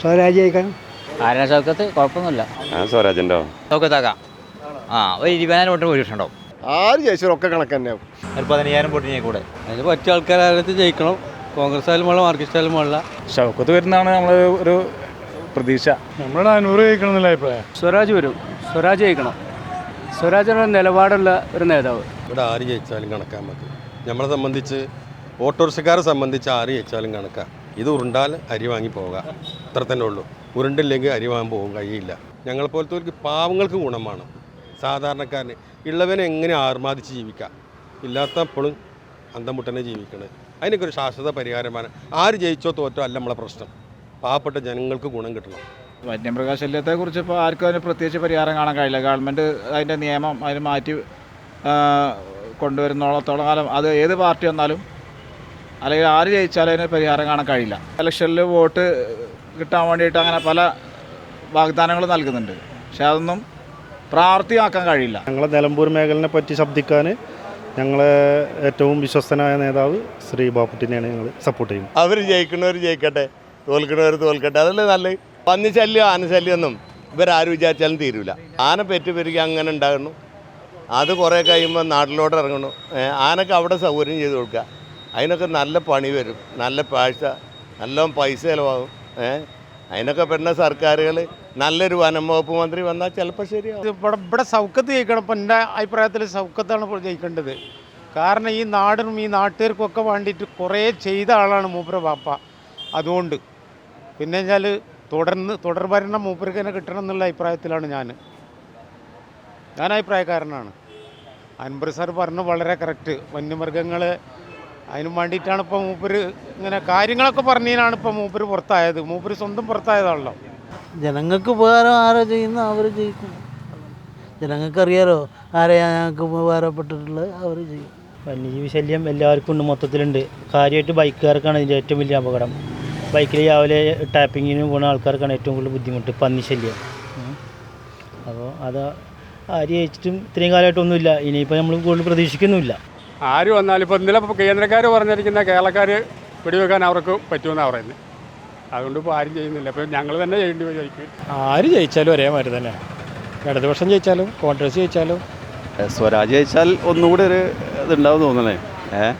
സ്വരാജ് ജയിക്കണം ആരാ ചൗക്കത്ത് കുഴപ്പമൊന്നുമില്ല. ആ സ്വരാജന്റെ ചൗക്കത്താക്കാം ആ ഒരു ഇരുപതിനായിരം വോട്ട് ഭൂരിപക്ഷം ആര് ജയിച്ചാലും ഒക്കെ കണക്ക് തന്നെ ഒരു പതിനയ്യായിരം വോട്ടിനെ കൂടെ. അതിന് പറ്റിയ ആൾക്കാരത്ത് ജയിക്കണം. കോൺഗ്രസ് ആയാലും വേണം മാർക്സിസ്റ്റ് ആയാലും വേണ്ട. ഷൗക്കത്ത് വരുന്നതാണ് നമ്മൾ ഒരു പ്രതീക്ഷ. നമ്മുടെ അനൂറ് ജയിക്കണം എന്നുള്ള അഭിപ്രായം. സ്വരാജ് വരും. സ്വരാജ് ജയിക്കണം. സ്വരാജിനുള്ള നിലപാടുള്ള ഒരു നേതാവ്. ഇവിടെ ആര് ജയിച്ചാലും കണക്കാൻ മതി. നമ്മളെ സംബന്ധിച്ച് ഓട്ടോറിക്ഷക്കാരെ സംബന്ധിച്ച് ആര് ജയിച്ചാലും കണക്കാം. ഇത് ഉരുണ്ടാൽ അരി വാങ്ങി പോകാം. ഇത്ര തന്നെ ഉള്ളൂ. ഉരുണ്ടില്ലെങ്കിൽ അരി വാങ്ങാൻ പോകും കഴിയില്ല. ഞങ്ങളെ പോലത്തെ പാവങ്ങൾക്ക് ഗുണമാണ് സാധാരണക്കാരന്. ഉള്ളവനെ എങ്ങനെ ആർമാദിച്ച് ജീവിക്കാം? ഇല്ലാത്തപ്പോഴും അന്തമുട്ടനെ ജീവിക്കണത് അതിനൊക്കെ ഒരു ശാശ്വത പരിഹാരമാണ് ആര് ജയിച്ചോ തോറ്റോ അല്ല നമ്മളെ പ്രശ്നം. പാവപ്പെട്ട ജനങ്ങൾക്ക് ഗുണം കിട്ടണം. വന്യമൃഗ ശല്യത്തെക്കുറിച്ച് ഇപ്പോൾ ആർക്കും അതിന് പ്രത്യേകിച്ച് പരിഹാരം കാണാൻ കഴിയില്ല. ഗവൺമെന്റ് അതിന്റെ നിയമം അതിന് മാറ്റി കൊണ്ടുവരുന്നോളത്തോളം കാലം അത് ഏത് പാർട്ടി വന്നാലും അല്ലെങ്കിൽ ആര് ജയിച്ചാലും അതിന് പരിഹാരം കാണാൻ കഴിയില്ല. ഇലക്ഷനിൽ വോട്ട് കിട്ടാൻ വേണ്ടിയിട്ട് അങ്ങനെ പല വാഗ്ദാനങ്ങളും നൽകുന്നുണ്ട്. പക്ഷെ അതൊന്നും പ്രാവർത്തികമാക്കാൻ കഴിയില്ല. ഞങ്ങളെ നിലമ്പൂർ മേഖലനെ പറ്റി ശബ്ദിക്കാൻ ഞങ്ങളെ ഏറ്റവും വിശ്വസ്തനായ നേതാവ് ശ്രീ ബാപ്പുട്ടിനെയാണ് ഞങ്ങൾ സപ്പോർട്ട് ചെയ്യുന്നത്. അവർ ജയിക്കണവർ ജയിക്കട്ടെ തോൽക്കണവർ തോൽക്കട്ടെ. അതല്ലേ നല്ല പന്നി ശല്യം ആന ശല്യമൊന്നും ഇവരാരും വിചാരിച്ചാലും തീരൂല. ആന പെറ്റ് പെരുകി അങ്ങനെ ഉണ്ടാകുന്നു. അത് കുറേ കഴിയുമ്പോൾ നാട്ടിലോട്ട് ഇറങ്ങണം ആനക്ക് അവിടെ സൗകര്യം ചെയ്ത് കൊടുക്കുക. അതിനൊക്കെ നല്ല പണി വരും. നല്ല പാഴ്ച നല്ല പൈസ ചിലവാകും. അതിനൊക്കെ പെടുന്ന സർക്കാരുകൾ നല്ലൊരു വനം വകുപ്പ് മന്ത്രി വന്നാൽ ചിലപ്പോൾ ശരിയാവും. ഇവിടെ ഇവിടെ സൗഖ്യത്ത് ജയിക്കണം. ഇപ്പം എന്റെ അഭിപ്രായത്തിൽ സൗഖ്യത്താണ് ജയിക്കേണ്ടത്. കാരണം ഈ നാടിനും ഈ നാട്ടുകാർക്കൊക്കെ വേണ്ടിയിട്ട് കുറേ ചെയ്ത ആളാണ് മൂപ്പര പാപ്പ അതുകൊണ്ട്. പിന്നെ വെച്ചാൽ തുടർന്ന് തുടർ ഭരണം മൂപ്പർക്ക് തന്നെ കിട്ടണം എന്നുള്ള അഭിപ്രായത്തിലാണ് ഞാൻ ഞാൻ അഭിപ്രായക്കാരനാണ്. അൻപർ സാർ പറഞ്ഞു വളരെ കറക്റ്റ് വന്യമൃഗങ്ങൾ അതിനും വേണ്ടിയിട്ടാണ് ഇപ്പോൾ മൂപ്പര് ഇങ്ങനെ കാര്യങ്ങളൊക്കെ പറഞ്ഞതിനാണ് ഇപ്പോൾ മൂപ്പര് പുറത്തായത്. മൂപ്പര് സ്വന്തം പുറത്തായതാണല്ലോ. ജനങ്ങൾക്ക് ഉപകാരം ആരാ ചെയ്യുന്ന അവർ ജയിക്കും ജനങ്ങൾക്ക് അറിയാലോ ആരെയാ ഞങ്ങൾക്ക് ഉപകാരപ്പെട്ടിട്ടുള്ളത് അവർ ചെയ്യും. വന്യജീവി ശല്യം എല്ലാവർക്കും ഉണ്ട് മൊത്തത്തിലുണ്ട്. കാര്യമായിട്ട് ബൈക്കുകാർക്കാണ് ഇതിന്റെ ഏറ്റവും വലിയ അപകടം. ബൈക്കിൽ രാവിലെ ടാപ്പിങ്ങിന് പോകുന്ന ആൾക്കാർക്കാണ് ഏറ്റവും കൂടുതൽ ബുദ്ധിമുട്ട് പന്നി ശല്യം. അപ്പോൾ അത് ആര് ജയിച്ചിട്ടും ഇത്രയും കാലമായിട്ടൊന്നുമില്ല. ഇനിയിപ്പോൾ നമ്മൾ കൂടുതൽ പ്രതീക്ഷിക്കുന്നുമില്ല. ആര് വന്നാലും ഇപ്പോൾ ഇന്നലെ ഇപ്പോൾ കേന്ദ്രക്കാർ പറഞ്ഞിരിക്കുന്ന കേരളക്കാർ പിടിവെക്കാൻ അവർക്ക് പറ്റുമെന്നാണ് പറയുന്നത് അതുകൊണ്ട് ഇപ്പോൾ ആരും ചെയ്യുന്നില്ല. ഇപ്പോൾ ഞങ്ങൾ തന്നെ ചെയ്യേണ്ടി വരും ആര് ജയിച്ചാലും ഒരേ മാതിരി തന്നെ. ഇടതുപക്ഷം ജയിച്ചാലും കോൺഗ്രസ് ജയിച്ചാലും. സ്വരാജ് ജയിച്ചാൽ ഒന്നുകൂടി ഒരു ഇതുണ്ടാവും തോന്നണേ. ഏ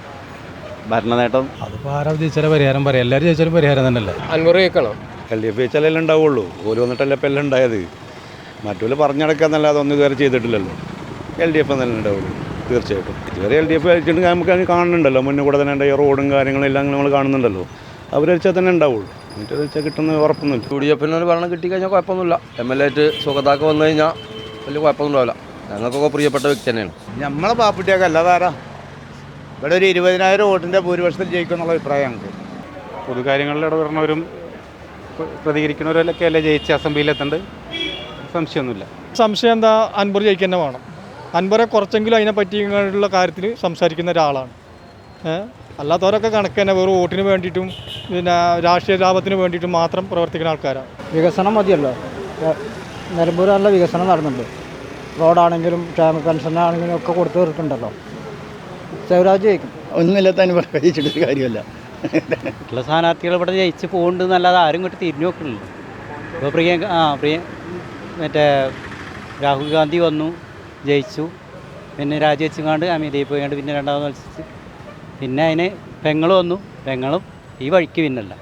ഭരണനേട്ടം. അതിപ്പോൾ ആരാ ജയിച്ചാലും പരിഹാരം പറയാം. എല്ലാവരും ജയിച്ചാലും പരിഹാരം തന്നെയല്ലേ? അൻപത് ജയിക്കണം? എൽ ഡി എഫ് ജയിച്ചാലേ ഉണ്ടാവുള്ളൂ. ഓൽ വന്നിട്ടല്ലേ ഇപ്പം എല്ലാം ഉണ്ടായത്. മറ്റുള്ള പറഞ്ഞടക്കാന്നല്ലാതെ ഒന്നും ഇതുവരെ ചെയ്തിട്ടില്ലല്ലോ. എൽ ഡി എഫ് തന്നെ ഉണ്ടാവുള്ളൂ. തീർച്ചയായിട്ടും. ഇതുവരെ എൽ ഡി എഫ് കഴിച്ചിട്ട് നമുക്ക് അത് കാണുന്നുണ്ടല്ലോ. മുന്നേ കൂടെ തന്നെ ഉണ്ടായ റോഡും കാര്യങ്ങളും എല്ലാം നമ്മൾ കാണുന്നുണ്ടല്ലോ. അവർ വെച്ചാൽ തന്നെ ഉണ്ടാവുള്ളൂ. എന്നിട്ട് വെച്ചാൽ കിട്ടുന്ന ഉറപ്പൊന്നുമില്ല. യു ഡി എഫിന് ഒരു ഭരണം കിട്ടിക്കഴിഞ്ഞാൽ കുഴപ്പമൊന്നുമില്ല. എം എൽ എ ആയിട്ട് സുഖത്താക്ക വന്നു കഴിഞ്ഞാൽ വലിയ കുഴപ്പമൊന്നും ഉണ്ടാവില്ല ഞങ്ങൾക്കൊക്കെ പ്രിയപ്പെട്ട വ്യക്തി തന്നെയാണ്. നമ്മളെ പാപ്പിട്ടിയൊക്കെ അല്ലാതാരാ ഇവിടെ ഒരു ഇരുപതിനായിരം വോട്ടിന്റെ ഭൂരിപക്ഷത്തിൽ ജയിക്കും എന്നുള്ള അഭിപ്രായം ഞങ്ങൾക്ക്. പൊതുകാര്യങ്ങളിൽ ഇടപെടുന്നവരും പ്രതികരിക്കുന്നവരൊക്കെ അല്ലേ ജയിച്ച് അസംബ്ലിയിലെത്തേണ്ടത് സംശയമൊന്നുമില്ല. സംശയം എന്താ? അൻപൂർ ജയിക്കുക തന്നെ വേണം. അൻപറെ കുറച്ചെങ്കിലും അതിനെ പറ്റിയുള്ള കാര്യത്തിൽ സംസാരിക്കുന്ന ഒരാളാണ്. അല്ലാത്തവരൊക്കെ കണക്ക് തന്നെ വെറും വോട്ടിന് വേണ്ടിയിട്ടും പിന്നെ രാഷ്ട്രീയ ലാഭത്തിന് വേണ്ടിയിട്ടും മാത്രം പ്രവർത്തിക്കുന്ന ആൾക്കാരാണ്. വികസനം മതിയല്ലോ. നിലമ്പൂർ നല്ല വികസനം നടന്നുണ്ട് റോഡാണെങ്കിലും ക്ഷേമ പെൻഷനാണെങ്കിലും ഒക്കെ കൊടുത്തു തീർക്കുന്നുണ്ടല്ലോ ശിവരാജ് ജയിക്കും. ഒന്നുമില്ലാത്ത അനുഭവം ജയിച്ചിട്ടൊരു കാര്യമല്ല ഉള്ള സ്ഥാനാർത്ഥികൾ ഇവിടെ ജയിച്ച് പോകുന്നുണ്ട് എന്നല്ലാതെ ആരും ഇങ്ങോട്ട് തിരിഞ്ഞു നോക്കുന്നില്ല. ഇപ്പോൾ പ്രിയ ആ പ്രിയ മറ്റേ രാഹുൽ ഗാന്ധി വന്നു. ജയിച്ചു. പിന്നെ രാജിവെച്ചുകൊണ്ട് അമേരിക്കയിൽ പോയിക്കൊണ്ട് പിന്നെ രണ്ടാമത് മത്സരിച്ച്. പിന്നെ അതിന് പെങ്ങൾ വന്നു. പെങ്ങളും ഈ വഴിക്ക് പിന്നല്ല.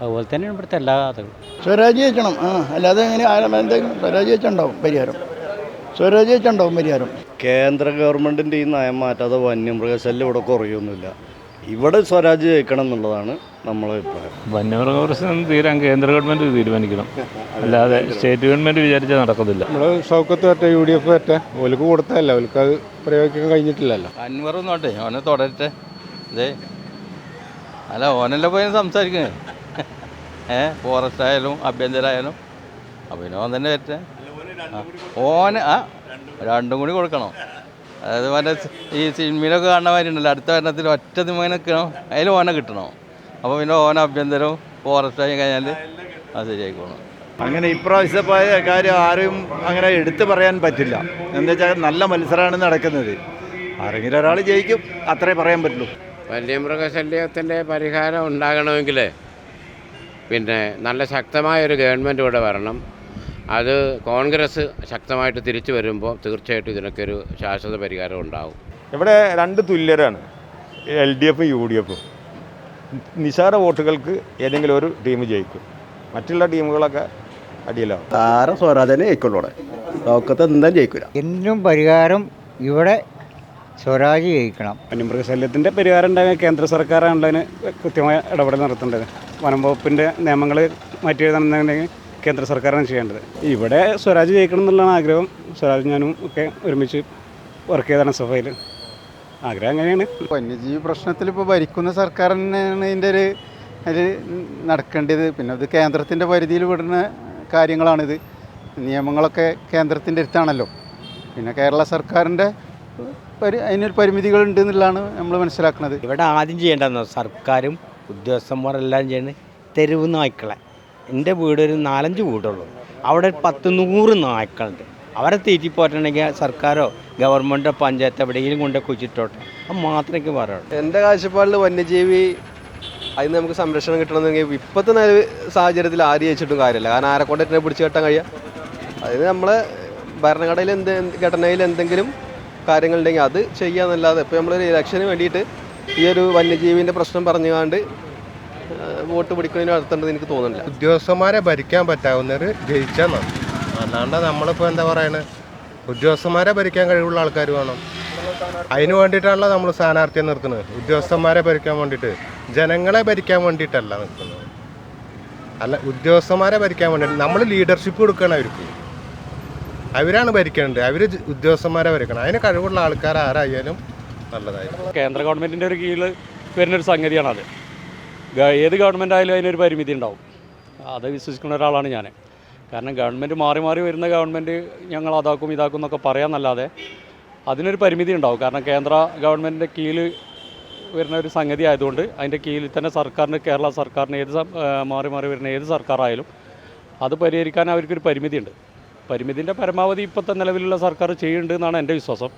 അതുപോലെ തന്നെ ഇവിടുത്തെ എല്ലാ കഥകളും. സ്വരാജ് വെച്ചണം ആ അല്ലാതെ എങ്ങനെ എന്തെങ്കിലും സ്വരാജ് ജയിച്ചുണ്ടാവും പരിഹാരം. സ്വരാജ് വെച്ചുണ്ടാവും പരിഹാരം. കേന്ദ്ര ഗവൺമെന്റിന്റെ ഈ നയം മാറ്റാതെ വന്യമൃഗശല്യം ഇവിടെ കുറയൊന്നുമില്ല ഇവിടെ സ്വരാജ് ജയിക്കണം എന്നുള്ളതാണ് നമ്മളെ അഭിപ്രായം. വന്യമൃഗ പ്രശ്നം തീരാൻ കേന്ദ്ര ഗവൺമെന്റ് തീരുമാനിക്കണം. അല്ലാതെ സ്റ്റേറ്റ് ഗവൺമെന്റ് വിചാരിച്ചാൽ നടക്കത്തില്ല. നമ്മൾ ഷൗക്കത്ത് പറ്റ യു ഡി എഫ് പറ്റ ഓലക്ക് കൊടുത്തല്ല ഓലക്ക് അത് പ്രയോഗിക്കാൻ കഴിഞ്ഞിട്ടില്ലല്ലോ. അൻവർ നോട്ടെ ഓനെ തുടരട്ടെ അതെ അല്ല ഓനല്ലേ പോയി സംസാരിക്കുന്നത് ഏ ഫോറസ്റ്റ് ആയാലും ആഭ്യന്തരായാലും അപ്പം ഓൻ തന്നെ പറ്റേ. ഓന് ആ രണ്ടും കൂടി കൊടുക്കണം. അതായത് മറ്റേ ഈ സിനിമയിലൊക്കെ കാണുന്ന മാതിരി ഉണ്ടല്ലോ അടുത്ത ഭരണത്തിൽ ഒറ്റ സിനിമ നിൽക്കണം? അതിൽ ഓനെ കിട്ടണം? അപ്പോൾ പിന്നെ ഓന അഭ്യന്തരവും ഫോറസ്റ്റ് ആയി കഴിഞ്ഞാൽ അത് ശരിയായിക്കോണം അങ്ങനെ ഇപ്രാവശ്യത്തെ കാര്യം ആരും അങ്ങനെ എടുത്തു പറയാൻ പറ്റില്ല. എന്താ വെച്ചാൽ നല്ല മത്സരമാണ് നടക്കുന്നത്. ആരെങ്കിലും ഒരാൾ ജയിക്കും അത്രേ പറയാൻ പറ്റുള്ളൂ. വലിയ മൃഗശല്യത്തിന്റെ പരിഹാരം ഉണ്ടാകണമെങ്കിൽ പിന്നെ നല്ല ശക്തമായൊരു ഗവൺമെന്റ് ഇവിടെ വരണം. അത് കോൺഗ്രസ് ശക്തമായിട്ട് തിരിച്ചു വരുമ്പോൾ തീർച്ചയായിട്ടും ഇതിനൊക്കെ ഒരു ശാശ്വത പരിഹാരം ഉണ്ടാകും ഇവിടെ രണ്ട് തുല്യരാണ്. എൽ ഡി എഫും യു ഡി എഫും. നിസാര വോട്ടുകൾക്ക് ഏതെങ്കിലും ഒരു ടീം ജയിക്കും. മറ്റുള്ള ടീമുകളൊക്കെ അടിയിലാവും. താര സ്വരാജനെ ജയിക്കുള്ളൂ ഇവിടെ ലോകത്ത് എന്തായാലും ജയിക്കില്ല എന്തിനും പരിഹാരം ഇവിടെ സ്വരാജ് ജയിക്കണം. വന്യമൃഗശല്യത്തിന്റെ പരിഹാരം ഉണ്ടാകാൻ കേന്ദ്ര സർക്കാരാണല്ലോ കൃത്യമായ ഇടപെടൽ നടത്തേണ്ടത്. വനം വകുപ്പിന്റെ നിയമങ്ങൾ മാറ്റി എഴുതണമെന്നുണ്ടെങ്കിൽ കേന്ദ്ര സർക്കാരാണ് ചെയ്യേണ്ടത്. ഇവിടെ സ്വരാജ് ജയിക്കണം എന്നുള്ളതാണ് ആഗ്രഹം. സ്വരാജ് ഞാനും ഒക്കെ ഒരുമിച്ച് വർക്ക് ചെയ്താണ് ഐയിൽ ആഗ്രഹം അങ്ങനെയാണ്. വന്യജീവി പ്രശ്നത്തിൽ ഇപ്പോൾ ഭരിക്കുന്ന സർക്കാർ തന്നെയാണ് ഇതിന്റെ ഒരു അതിൽ നടക്കേണ്ടത്. പിന്നെ അത് കേന്ദ്രത്തിന്റെ പരിധിയിൽ വിടുന്ന കാര്യങ്ങളാണിത്. നിയമങ്ങളൊക്കെ കേന്ദ്രത്തിന്റെ അടുത്താണല്ലോ. പിന്നെ കേരള സർക്കാരിന്റെ പരി അതിനൊരു പരിമിതികളുണ്ട് എന്നുള്ളതാണ് നമ്മൾ മനസ്സിലാക്കുന്നത്. ഇവിടെ ആദ്യം ചെയ്യേണ്ടതെന്നോ സർക്കാരും ഉദ്യോഗസ്ഥന്മാരെല്ലാം ചെയ്യുന്നത് തെരുവ് നായ്ക്കളെ. എന്റെ വീടൊരു നാലഞ്ച് വീടുള്ളൂ. അവിടെ ഒരു പത്ത് നൂറ് നായ്ക്കളുണ്ട്. അവരെ തീറ്റിപ്പോറ്റണമെങ്കിൽ സർക്കാരോ ഗവൺമെന്റോ പഞ്ചായത്ത് എവിടെയെങ്കിലും കൊണ്ട് കുച്ചിട്ടോട്ടെ അത് മാത്രമേ എനിക്ക് പറയുള്ളൂ എന്റെ കാഴ്ചപ്പാടിൽ വന്യജീവി അതിന് നമുക്ക് സംരക്ഷണം കിട്ടണമെന്നെങ്കിൽ ഇപ്പോഴത്തെ നല്ല സാഹചര്യത്തിൽ ആര് ജയിച്ചിട്ടും കാര്യമില്ല. കാരണം ആരെ കൊണ്ട് എന്നെ പിടിച്ചു കെട്ടാൻ കഴിയാം. അതിന് നമ്മളെ ഭരണഘടനയിൽ എന്ത് ഘടനയിൽ എന്തെങ്കിലും കാര്യങ്ങളുണ്ടെങ്കിൽ അത് ചെയ്യാന്നല്ലാതെ ഇപ്പോൾ നമ്മളൊരു ഇലക്ഷന് വേണ്ടിയിട്ട് ഈ ഒരു വന്യജീവിന്റെ പ്രശ്നം പറഞ്ഞുകൊണ്ട് വോട്ട് പിടിക്കുന്നതിന് നടത്തേണ്ടത് എനിക്ക് തോന്നുന്നില്ല. ഉദ്യോഗസ്ഥന്മാരെ ഭരിക്കാൻ പറ്റാവുന്നവർ ജയിച്ചാൽ മതി അല്ലാണ്ട് നമ്മളിപ്പോൾ എന്താ പറയുന്നത് ഉദ്യോഗസ്ഥന്മാരെ ഭരിക്കാൻ കഴിവുള്ള ആൾക്കാർ വേണം. അതിന് വേണ്ടിയിട്ടാണല്ലോ നമ്മൾ സ്ഥാനാർത്ഥിയെ നിർത്തുന്നത്. ഉദ്യോഗസ്ഥന്മാരെ ഭരിക്കാൻ വേണ്ടിയിട്ട്. ജനങ്ങളെ ഭരിക്കാൻ വേണ്ടിയിട്ടല്ല നിൽക്കുന്നത് അല്ല ഉദ്യോഗസ്ഥന്മാരെ ഭരിക്കാൻ വേണ്ടിയിട്ട്. നമ്മൾ ലീഡർഷിപ്പ് കൊടുക്കണം അവർക്ക്. അവരാണ് ഭരിക്കേണ്ടത്. അവർ ഉദ്യോഗസ്ഥന്മാരെ ഭരിക്കണം. അതിന് കഴിവുള്ള ആൾക്കാർ ആരായാലും നല്ലതായിരിക്കും. കേന്ദ്ര ഗവൺമെന്റിന്റെ ഒരു കീഴിൽ വരുന്നൊരു സംഗതിയാണത് ഏത് ഗവൺമെന്റ് ആയാലും അതിനൊരു പരിമിതി ഉണ്ടാവും. അത് വിശ്വസിക്കുന്ന ഒരാളാണ് ഞാൻ കാരണം ഗവൺമെന്റ് മാറി മാറി വരുന്ന ഗവൺമെന്റ് ഞങ്ങൾ അതാക്കും ഇതാക്കും എന്നൊക്കെ പറയാമെന്നല്ലാതെ അതിനൊരു പരിമിതി ഉണ്ടാവും. കാരണം കേന്ദ്ര ഗവൺമെന്റിന്റെ കീഴിൽ വരുന്ന ഒരു സംഗതി ആയതുകൊണ്ട് അതിന്റെ കീഴിൽ തന്നെ സർക്കാരിന് കേരള സർക്കാരിന് ഏത് മാറി മാറി വരുന്ന ഏത് സർക്കാരായാലും അത് പരിഹരിക്കാൻ അവർക്കൊരു പരിമിതിയുണ്ട്. പരിമിതിന്റെ പരമാവധി ഇപ്പോഴത്തെ നിലവിലുള്ള സർക്കാർ ചെയ്യുന്നുണ്ട് എന്നാണ് എന്റെ വിശ്വാസം.